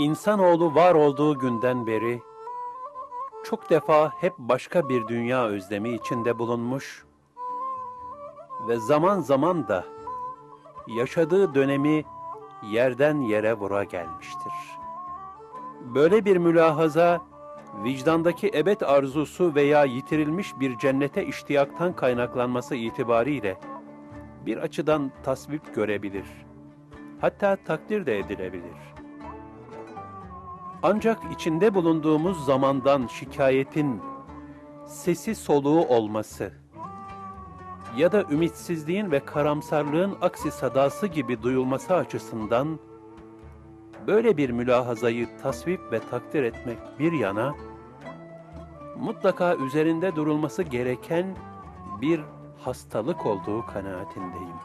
İnsanoğlu var olduğu günden beri çok defa hep başka bir dünya özlemi içinde bulunmuş ve zaman zaman da yaşadığı dönemi yerden yere vura gelmiştir. Böyle bir mülahaza vicdandaki ebed arzusu veya yitirilmiş bir cennete iştiyaktan kaynaklanması itibariyle bir açıdan tasvip görebilir. Hatta takdir de edilebilir. Ancak içinde bulunduğumuz zamandan şikayetin sesi soluğu olması ya da ümitsizliğin ve karamsarlığın aksi sadası gibi duyulması açısından böyle bir mülahazayı tasvip ve takdir etmek bir yana mutlaka üzerinde durulması gereken bir hastalık olduğu kanaatindeyim.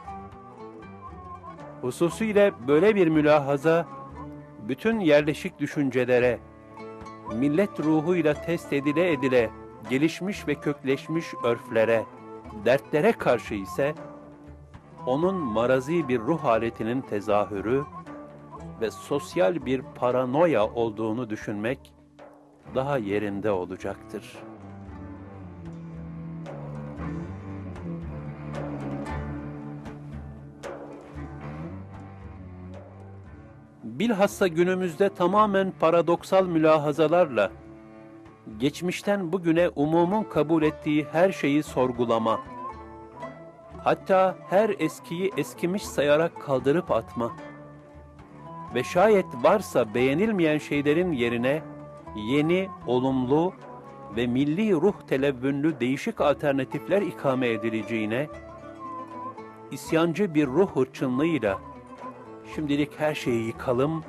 Hususiyle böyle bir mülahaza bütün yerleşik düşüncelere, millet ruhuyla test edile edile gelişmiş ve kökleşmiş örflere, dertlere karşı ise onun marazi bir ruh haletinin tezahürü ve sosyal bir paranoya olduğunu düşünmek daha yerinde olacaktır. Bilhassa günümüzde tamamen paradoksal mülahazalarla geçmişten bugüne umumun kabul ettiği her şeyi sorgulama, hatta her eskiyi eskimiş sayarak kaldırıp atma ve şayet varsa beğenilmeyen şeylerin yerine yeni, olumlu ve milli ruh televvünlü değişik alternatifler ikame edileceğine, isyancı bir ruh hırçınlığıyla şimdilik her şeyi yıkalım,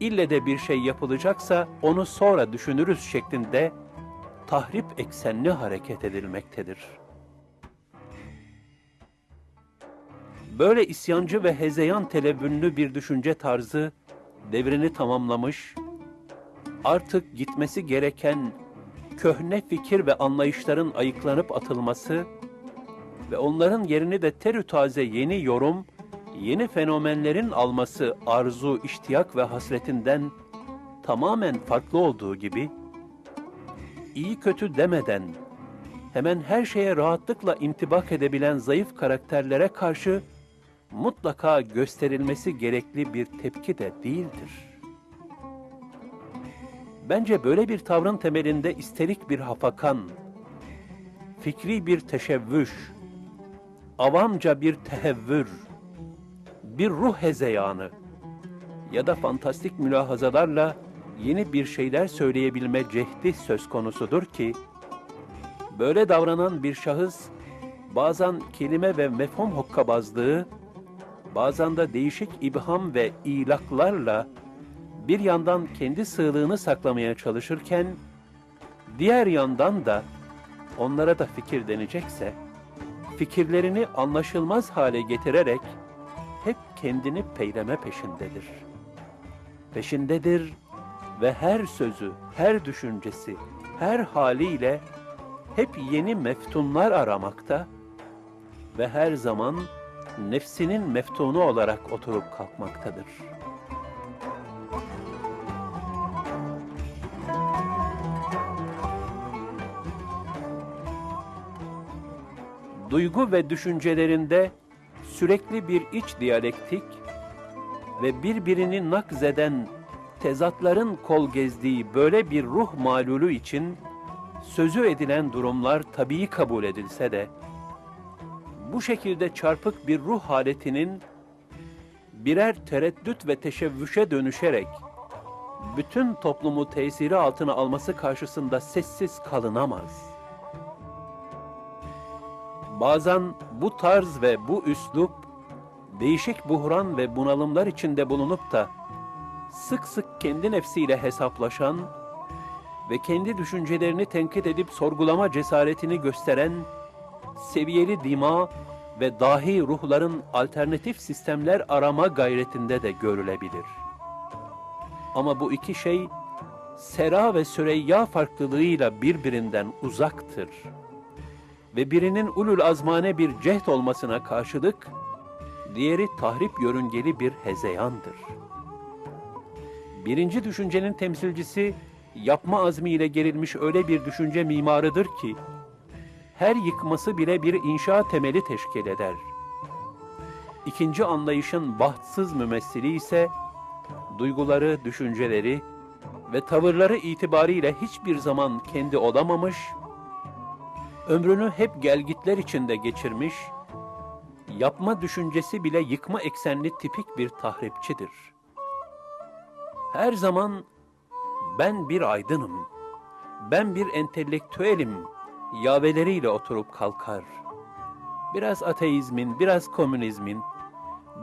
ille de bir şey yapılacaksa onu sonra düşünürüz şeklinde tahrip eksenli hareket edilmektedir. Böyle isyancı ve hezeyan televvünlü bir düşünce tarzı devrini tamamlamış, artık gitmesi gereken köhne fikir ve anlayışların ayıklanıp atılması ve onların yerini de terü taze yeni yorum, yeni fenomenlerin alması arzu, iştiyak ve hasretinden tamamen farklı olduğu gibi, iyi kötü demeden hemen her şeye rahatlıkla intibak edebilen zayıf karakterlere karşı mutlaka gösterilmesi gerekli bir tepki de değildir. Bence böyle bir tavrın temelinde isterik bir hafakan, fikri bir teşebbüş, avamca bir tehevvür, bir ruh hezeyanı ya da fantastik mülahazalarla yeni bir şeyler söyleyebilme cehdi söz konusudur ki, böyle davranan bir şahıs bazen kelime ve mefhum hokkabazlığı, bazen de değişik ibham ve ilaklarla bir yandan kendi sığlığını saklamaya çalışırken, diğer yandan da onlara da fikir denecekse, fikirlerini anlaşılmaz hale getirerek kendini peyleme peşindedir. Peşindedir ve her sözü, her düşüncesi, her haliyle hep yeni meftunlar aramakta ve her zaman nefsinin meftunu olarak oturup kalkmaktadır. Duygu ve düşüncelerinde sürekli bir iç diyalektik ve birbirini nakzeden tezatların kol gezdiği böyle bir ruh malulü için sözü edilen durumlar tabii kabul edilse de, bu şekilde çarpık bir ruh haletinin birer tereddüt ve teşebbüşe dönüşerek bütün toplumu tesiri altına alması karşısında sessiz kalınamaz. Bazen bu tarz ve bu üslup değişik buhran ve bunalımlar içinde bulunup da sık sık kendi nefsiyle hesaplaşan ve kendi düşüncelerini tenkit edip sorgulama cesaretini gösteren seviyeli dima ve dahi ruhların alternatif sistemler arama gayretinde de görülebilir. Ama bu iki şey Sera ve Süreyya farklılığıyla birbirinden uzaktır. Ve birinin ulul azmane bir cehd olmasına karşılık, diğeri tahrip yörüngeli bir hezeyandır. Birinci düşüncenin temsilcisi yapma azmiyle gerilmiş öyle bir düşünce mimarıdır ki her yıkması bile bir inşa temeli teşkil eder. İkinci anlayışın bahtsız mümessili ise duyguları, düşünceleri ve tavırları itibariyle hiçbir zaman kendi olamamış, ömrünü hep gelgitler içinde geçirmiş, yapma düşüncesi bile yıkma eksenli tipik bir tahripçidir. Her zaman ben bir aydınım, ben bir entelektüelim yaveleriyle oturup kalkar. Biraz ateizmin, biraz komünizmin,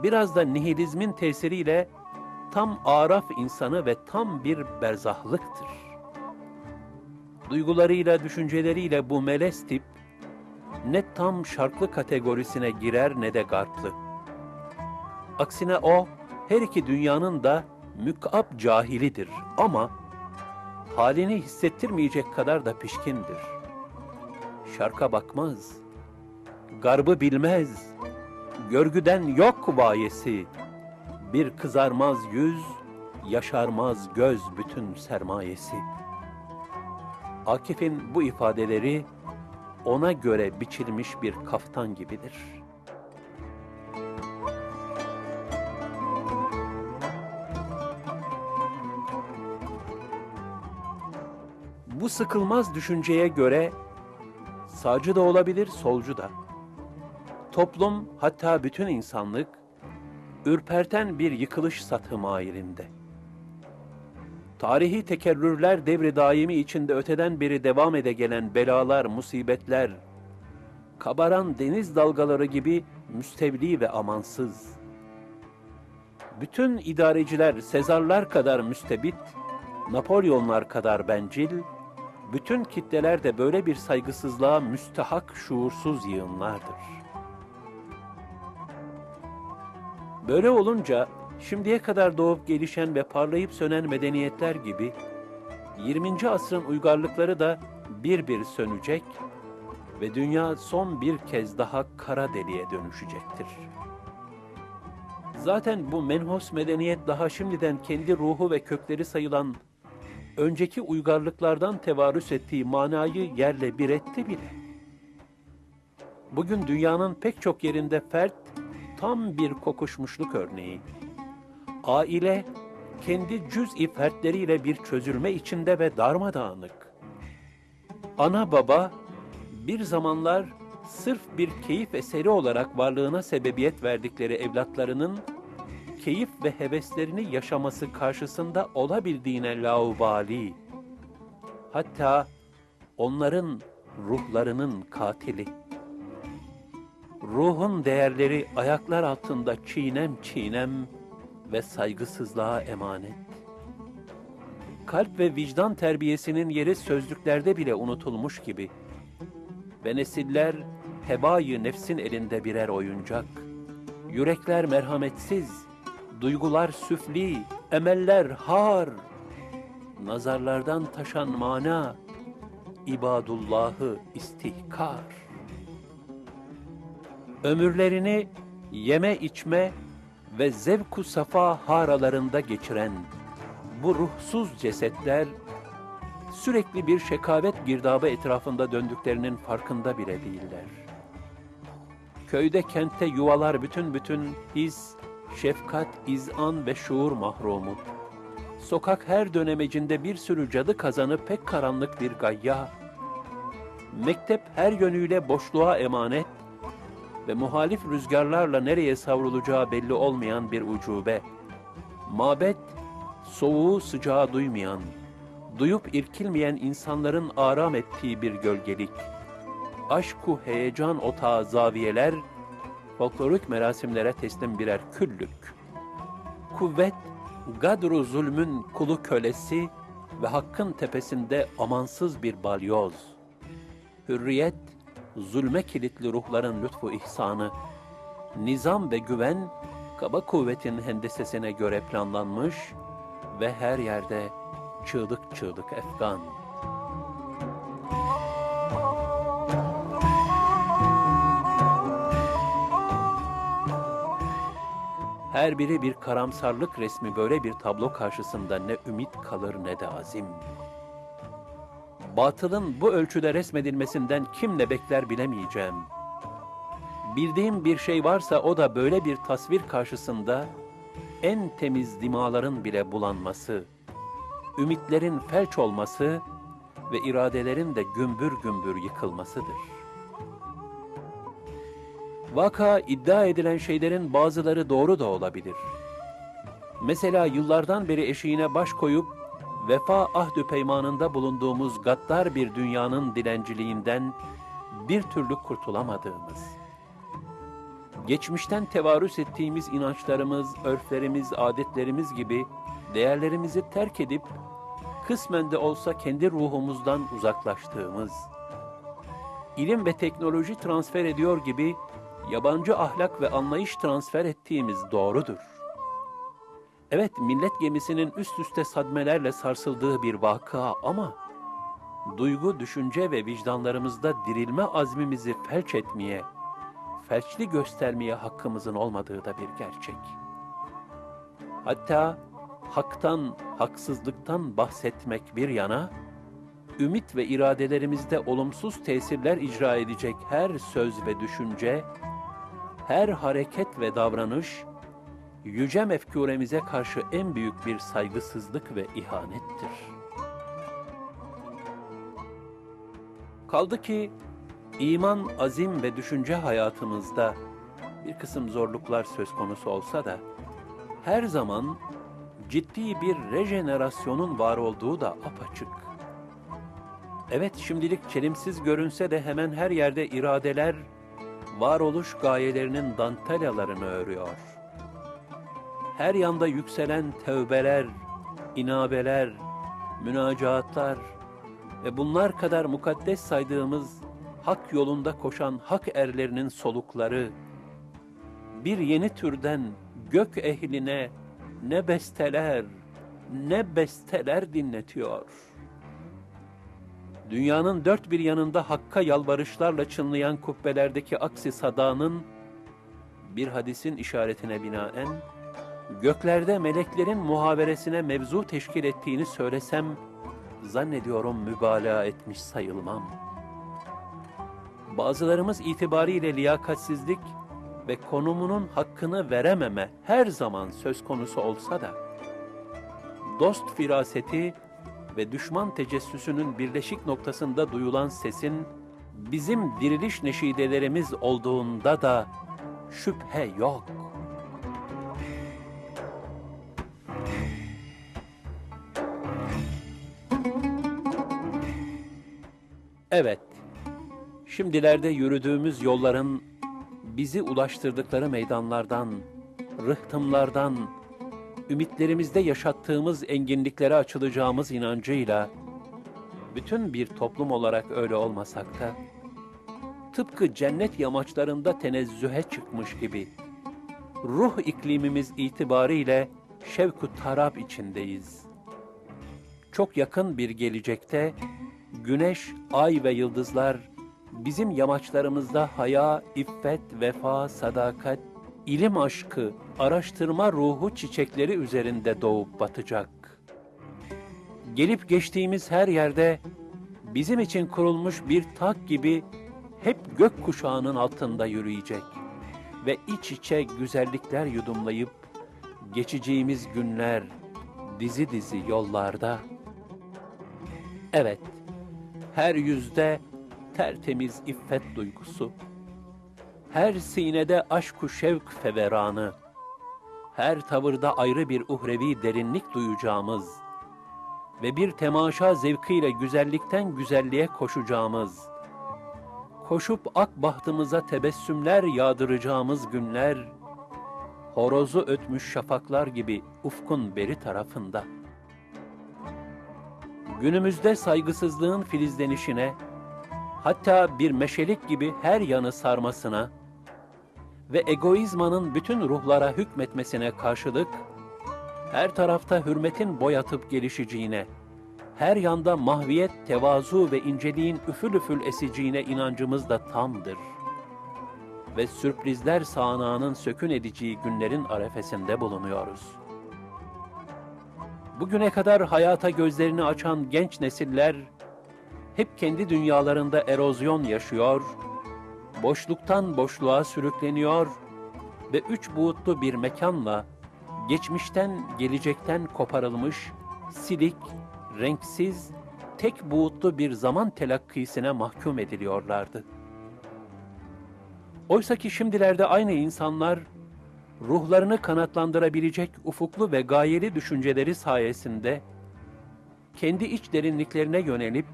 biraz da nihilizmin tesiriyle tam araf insanı ve tam bir berzahlıktır. Duygularıyla, düşünceleriyle bu melez tip ne tam şarklı kategorisine girer ne de garplı. Aksine o her iki dünyanın da mükap cahilidir ama halini hissettirmeyecek kadar da pişkindir. Şarka bakmaz, garbı bilmez, görgüden yok vayesi, bir kızarmaz yüz, yaşarmaz göz bütün sermayesi. Akif'in bu ifadeleri ona göre biçilmiş bir kaftan gibidir. Bu sıkılmaz düşünceye göre sağcı da olabilir, solcu da. Toplum hatta bütün insanlık ürperten bir yıkılış satı mailinde. Tarihi tekerrürler devri daimi içinde öteden beri devam ede gelen belalar, musibetler, kabaran deniz dalgaları gibi müstevli ve amansız. Bütün idareciler Sezarlar kadar müstebit, Napolyonlar kadar bencil, bütün kitleler de böyle bir saygısızlığa müstehak şuursuz yığınlardır.'' Böyle olunca şimdiye kadar doğup gelişen ve parlayıp sönen medeniyetler gibi 20. asrın uygarlıkları da bir bir sönecek ve dünya son bir kez daha kara deliğe dönüşecektir. Zaten bu menhos medeniyet daha şimdiden kendi ruhu ve kökleri sayılan önceki uygarlıklardan tevarüs ettiği manayı yerle bir etti bile. Bugün dünyanın pek çok yerinde fert tam bir kokuşmuşluk örneği. Aile kendi cüz-i bir çözülme içinde ve darmadağınık. Ana baba bir zamanlar sırf bir keyif eseri olarak varlığına sebebiyet verdikleri evlatlarının keyif ve heveslerini yaşaması karşısında olabildiğine laubali. Hatta onların ruhlarının katili ruhun değerleri ayaklar altında çiğnem çiğnem ve saygısızlığa emanet. Kalp ve vicdan terbiyesinin yeri sözlüklerde bile unutulmuş gibi. Ve nesiller hebayı nefsin elinde birer oyuncak. Yürekler merhametsiz, duygular süfli, emeller har. Nazarlardan taşan mana, ibadullahı istihkar ömürlerini yeme içme ve zevku safa haralarında geçiren bu ruhsuz cesetler sürekli bir şekavet girdabı etrafında döndüklerinin farkında bile değiller. Köyde kentte yuvalar bütün bütün his, şefkat, izan ve şuur mahrumu. Sokak her dönemecinde bir sürü cadı kazanı pek karanlık bir gayya. Mektep her yönüyle boşluğa emanet, ve muhalif rüzgarlarla nereye savrulacağı belli olmayan bir ucube. Mabet, soğuğu sıcağı duymayan, duyup irkilmeyen insanların aram ettiği bir gölgelik. Aşku heyecan otağı zaviyeler, folklorik merasimlere teslim birer küllük. Kuvvet, gadru zulmün kulu kölesi ve hakkın tepesinde amansız bir balyoz. Hürriyet, zulme kilitli ruhların lütfu ihsanı, nizam ve güven, kaba kuvvetin hendesesine göre planlanmış ve her yerde çığlık çığlık efgan. Her biri bir karamsarlık resmi böyle bir tablo karşısında ne ümit kalır ne de azim. Batılın bu ölçüde resmedilmesinden kim ne bekler bilemeyeceğim. Bildiğim bir şey varsa o da böyle bir tasvir karşısında en temiz dimaların bile bulanması, ümitlerin felç olması ve iradelerin de gümbür gümbür yıkılmasıdır. Vaka iddia edilen şeylerin bazıları doğru da olabilir. Mesela yıllardan beri eşiğine baş koyup vefa ahdü peymanında bulunduğumuz gaddar bir dünyanın dilenciliğinden bir türlü kurtulamadığımız, geçmişten tevarüs ettiğimiz inançlarımız, örflerimiz, adetlerimiz gibi değerlerimizi terk edip kısmen de olsa kendi ruhumuzdan uzaklaştığımız, ilim ve teknoloji transfer ediyor gibi yabancı ahlak ve anlayış transfer ettiğimiz doğrudur. Evet, millet gemisinin üst üste sadmelerle sarsıldığı bir vaka ama duygu, düşünce ve vicdanlarımızda dirilme azmimizi felç etmeye, felçli göstermeye hakkımızın olmadığı da bir gerçek. Hatta haktan, haksızlıktan bahsetmek bir yana, ümit ve iradelerimizde olumsuz tesirler icra edecek her söz ve düşünce, her hareket ve davranış, yüce mefkuremize karşı en büyük bir saygısızlık ve ihanettir. Kaldı ki iman, azim ve düşünce hayatımızda bir kısım zorluklar söz konusu olsa da her zaman ciddi bir rejenerasyonun var olduğu da apaçık. Evet şimdilik çelimsiz görünse de hemen her yerde iradeler varoluş gayelerinin dantelalarını örüyor. Her yanda yükselen tevbeler, inabeler, münacaatlar ve bunlar kadar mukaddes saydığımız hak yolunda koşan hak erlerinin solukları bir yeni türden gök ehline ne besteler, ne besteler dinletiyor. Dünyanın dört bir yanında Hakk'a yalvarışlarla çınlayan kubbelerdeki aksi sadanın bir hadisin işaretine binaen göklerde meleklerin muhaveresine mevzu teşkil ettiğini söylesem zannediyorum mübalağa etmiş sayılmam. Bazılarımız itibariyle liyakatsizlik ve konumunun hakkını verememe her zaman söz konusu olsa da, dost firaseti ve düşman tecessüsünün birleşik noktasında duyulan sesin, bizim diriliş neşidelerimiz olduğunda da şüphe yok. Evet, şimdilerde yürüdüğümüz yolların bizi ulaştırdıkları meydanlardan, rıhtımlardan, ümitlerimizde yaşattığımız enginliklere açılacağımız inancıyla, bütün bir toplum olarak öyle olmasak da, tıpkı cennet yamaçlarında tenezzühe çıkmış gibi, ruh iklimimiz itibariyle şevku tarap içindeyiz. Çok yakın bir gelecekte, güneş, ay ve yıldızlar, bizim yamaçlarımızda haya, iffet, vefa, sadakat, ilim aşkı, araştırma ruhu çiçekleri üzerinde doğup batacak. Gelip geçtiğimiz her yerde bizim için kurulmuş bir tak gibi hep gök kuşağının altında yürüyecek ve iç içe güzellikler yudumlayıp geçeceğimiz günler dizi dizi yollarda. Evet, her yüzde tertemiz iffet duygusu, her sinede aşk-ı şevk feveranı, her tavırda ayrı bir uhrevi derinlik duyacağımız ve bir temaşa zevkiyle güzellikten güzelliğe koşacağımız, koşup ak bahtımıza tebessümler yağdıracağımız günler, horozu ötmüş şafaklar gibi ufkun beri tarafında. Günümüzde saygısızlığın filizlenişine, hatta bir meşelik gibi her yanı sarmasına ve egoizmanın bütün ruhlara hükmetmesine karşılık, her tarafta hürmetin boyatıp gelişeceğine, her yanda mahviyet, tevazu ve inceliğin üfül üfül eseceğine inancımız da tamdır. ve sürprizler sağanağının sökün edeceği günlerin arefesinde bulunuyoruz. Bugüne kadar hayata gözlerini açan genç nesiller hep kendi dünyalarında erozyon yaşıyor, boşluktan boşluğa sürükleniyor ve üç boyutlu bir mekanla geçmişten gelecekten koparılmış, silik, renksiz, tek boyutlu bir zaman telakkisine mahkum ediliyorlardı. Oysa ki şimdilerde aynı insanlar ruhlarını kanatlandırabilecek ufuklu ve gayeli düşünceleri sayesinde kendi iç derinliklerine yönelip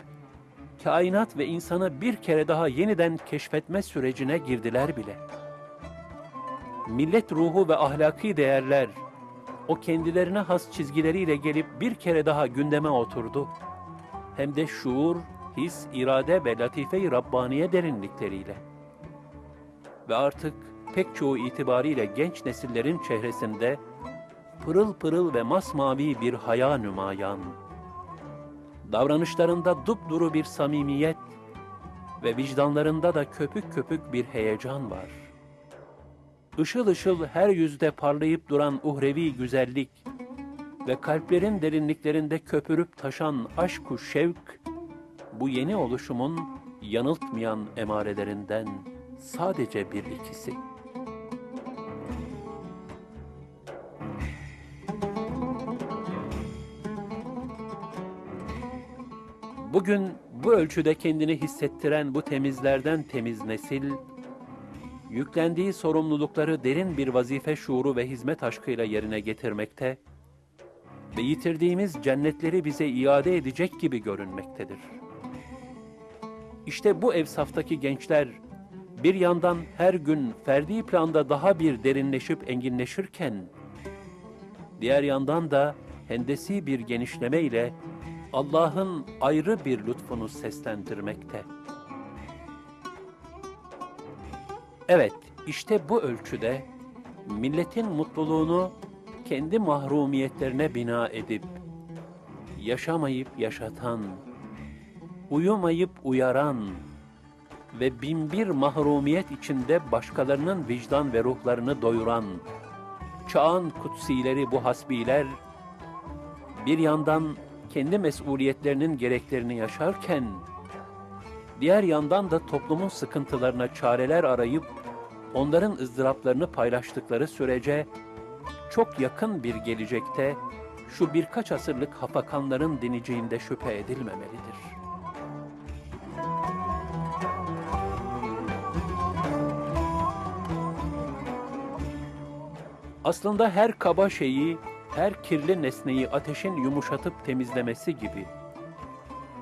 kainat ve insanı bir kere daha yeniden keşfetme sürecine girdiler bile. Millet ruhu ve ahlaki değerler o kendilerine has çizgileriyle gelip bir kere daha gündeme oturdu. Hem de şuur, his, irade ve latife-i Rabbaniye derinlikleriyle. Ve artık pek çoğu itibariyle genç nesillerin çehresinde pırıl pırıl ve masmavi bir haya nümayan. Davranışlarında dupduru bir samimiyet ve vicdanlarında da köpük köpük bir heyecan var. Işıl ışıl her yüzde parlayıp duran uhrevi güzellik ve kalplerin derinliklerinde köpürüp taşan aşk-u şevk, bu yeni oluşumun yanıltmayan emarelerinden sadece bir ikisi. Bugün bu ölçüde kendini hissettiren bu temizlerden temiz nesil, yüklendiği sorumlulukları derin bir vazife şuuru ve hizmet aşkıyla yerine getirmekte ve yitirdiğimiz cennetleri bize iade edecek gibi görünmektedir. İşte bu evsaftaki gençler bir yandan her gün ferdi planda daha bir derinleşip enginleşirken, diğer yandan da hendesi bir genişleme ile Allah'ın ayrı bir lütfunu seslendirmekte. Evet, işte bu ölçüde milletin mutluluğunu kendi mahrumiyetlerine bina edip, yaşamayıp yaşatan, uyumayıp uyaran ve binbir mahrumiyet içinde başkalarının vicdan ve ruhlarını doyuran, çağın kutsileri bu hasbiler, bir yandan kendi mesuliyetlerinin gereklerini yaşarken, diğer yandan da toplumun sıkıntılarına çareler arayıp, onların ızdıraplarını paylaştıkları sürece, çok yakın bir gelecekte, şu birkaç asırlık hafakanların dineceğinde şüphe edilmemelidir. Aslında her kaba şeyi her kirli nesneyi ateşin yumuşatıp temizlemesi gibi,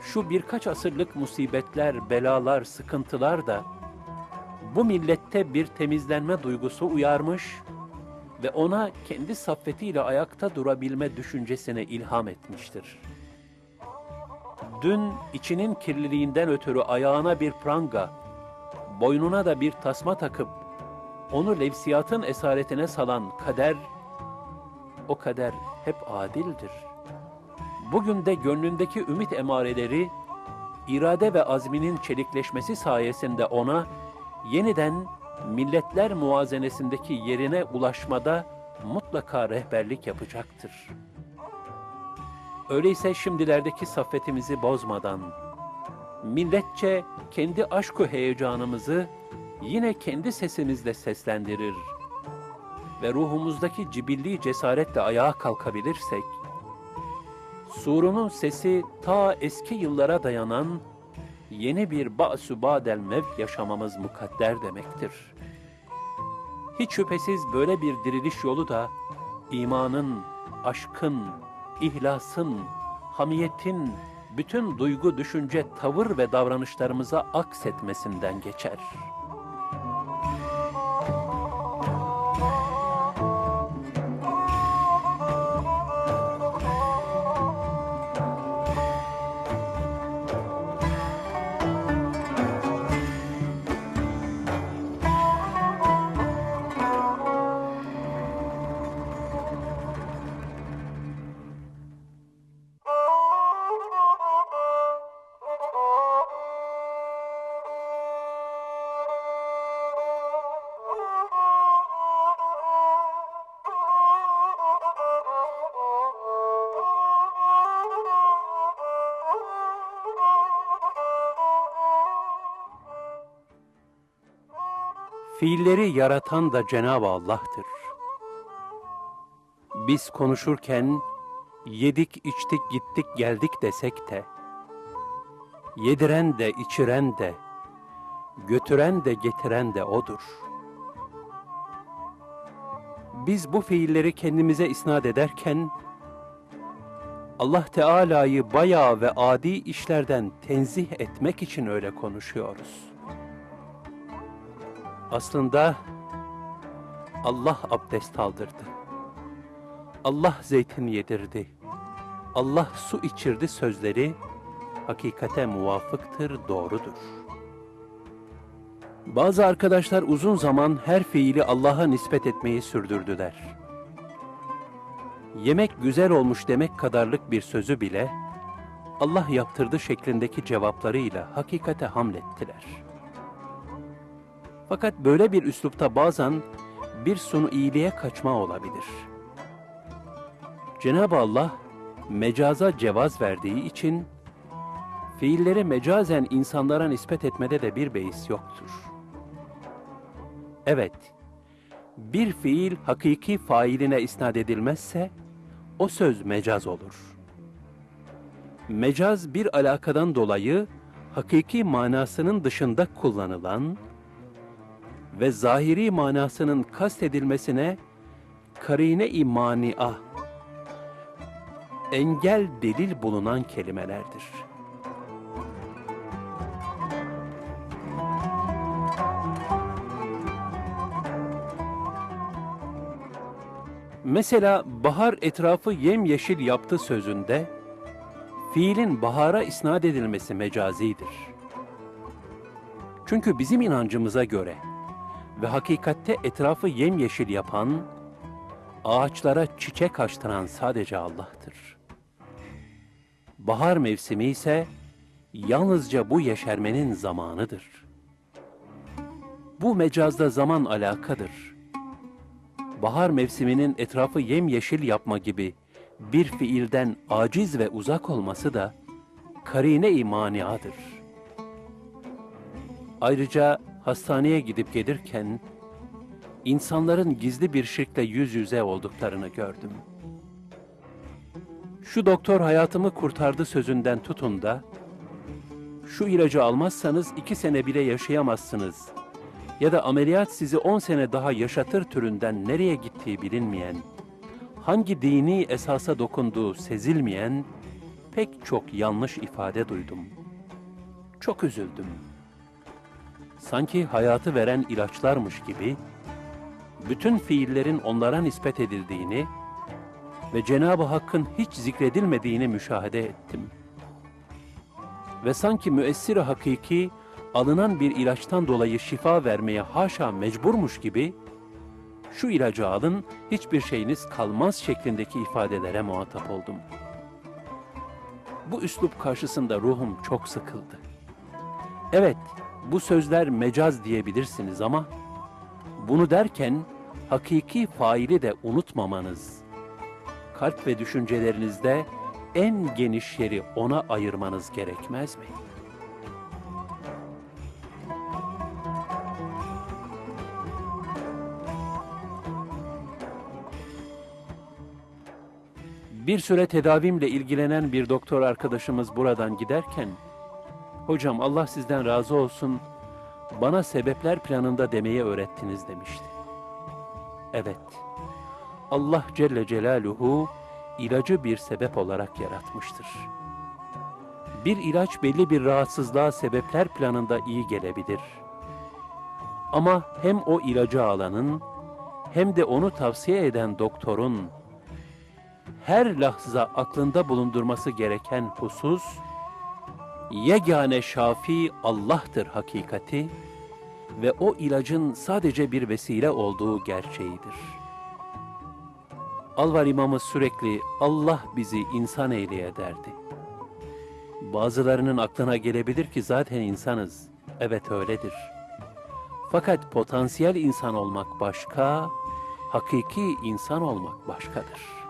şu birkaç asırlık musibetler, belalar, sıkıntılar da bu millette bir temizlenme duygusu uyarmış ve ona kendi saffetiyle ayakta durabilme düşüncesine ilham etmiştir. Dün içinin kirliliğinden ötürü ayağına bir pranga, boynuna da bir tasma takıp onu levsiyatın esaretine salan kader o kader hep adildir. Bugün de gönlündeki ümit emareleri, irade ve azminin çelikleşmesi sayesinde ona yeniden milletler muazenesindeki yerine ulaşmada mutlaka rehberlik yapacaktır. Öyleyse şimdilerdeki saffetimizi bozmadan, milletçe kendi aşku heyecanımızı yine kendi sesimizle seslendirir.'' Ve ruhumuzdaki cibilli cesaretle ayağa kalkabilirsek, surunun sesi ta eski yıllara dayanan yeni bir ba'su ba'del mevt yaşamamız mukadder demektir. Hiç şüphesiz böyle bir diriliş yolu da imanın, aşkın, ihlasın, hamiyetin, bütün duygu, düşünce, tavır ve davranışlarımıza aksetmesinden geçer.'' Fiilleri yaratan da Cenab-ı Allah'tır. Biz konuşurken yedik, içtik, gittik, geldik desek de, yediren de, içiren de, götüren de, getiren de O'dur. Biz bu fiilleri kendimize isnat ederken, Allah Teala'yı bayağı ve adi işlerden tenzih etmek için öyle konuşuyoruz. Aslında Allah abdest aldırdı. Allah zeytin yedirdi. Allah su içirdi sözleri hakikate muvafıktır, doğrudur. Bazı arkadaşlar uzun zaman her fiili Allah'a nispet etmeyi sürdürdüler. Yemek güzel olmuş demek kadarlık bir sözü bile Allah yaptırdı şeklindeki cevaplarıyla hakikate hamlettiler. Fakat böyle bir üslupta bazen bir sunu iyiliğe kaçma olabilir. Cenab-ı Allah mecaza cevaz verdiği için fiilleri mecazen insanlara nispet etmede de bir beis yoktur. Evet, bir fiil hakiki failine isnat edilmezse o söz mecaz olur. Mecaz bir alakadan dolayı hakiki manasının dışında kullanılan ve zahiri manasının kastedilmesine karine-i mania, engel delil bulunan kelimelerdir. Mesela bahar etrafı yemyeşil yaptı sözünde, fiilin bahara isnat edilmesi mecazidir. Çünkü bizim inancımıza göre ve hakikatte etrafı yemyeşil yapan, ağaçlara çiçek açtıran sadece Allah'tır. Bahar mevsimi ise yalnızca bu yeşermenin zamanıdır. Bu mecazda zaman alakadır. Bahar mevsiminin etrafı yemyeşil yapma gibi bir fiilden aciz ve uzak olması da karine-i maniadır. Ayrıca hastaneye gidip gelirken insanların gizli bir şirkle yüz yüze olduklarını gördüm. Şu doktor hayatımı kurtardı sözünden tutun da, şu ilacı almazsanız iki sene bile yaşayamazsınız ya da ameliyat sizi on sene daha yaşatır türünden nereye gittiği bilinmeyen, hangi dini esasa dokunduğu sezilmeyen pek çok yanlış ifade duydum. Çok üzüldüm. Sanki hayatı veren ilaçlarmış gibi, bütün fiillerin onlara nispet edildiğini ve Cenab-ı Hakk'ın hiç zikredilmediğini müşahede ettim. Ve sanki müessir hakiki alınan bir ilaçtan dolayı şifa vermeye haşa mecburmuş gibi şu ilacı alın hiçbir şeyiniz kalmaz şeklindeki ifadelere muhatap oldum. Bu üslup karşısında ruhum çok sıkıldı. Evet, bu sözler mecaz diyebilirsiniz ama bunu derken hakiki faili de unutmamanız, kalp ve düşüncelerinizde en geniş yeri ona ayırmanız gerekmez mi? Bir süre tedavimle ilgilenen bir doktor arkadaşımız buradan giderken, Hocam Allah sizden razı olsun, bana sebepler planında demeyi öğrettiniz demişti. Evet, Allah Celle Celaluhu ilacı bir sebep olarak yaratmıştır. Bir ilaç belli bir rahatsızlığa sebepler planında iyi gelebilir. Ama hem o ilacı alanın hem de onu tavsiye eden doktorun her lahza aklında bulundurması gereken husus, yegane şafi Allah'tır hakikati ve o ilacın sadece bir vesile olduğu gerçeğidir. Alvar imamı sürekli Allah bizi insan eyleye derdi. Bazılarının aklına gelebilir ki zaten insanız. Evet öyledir. Fakat potansiyel insan olmak başka, hakiki insan olmak başkadır.''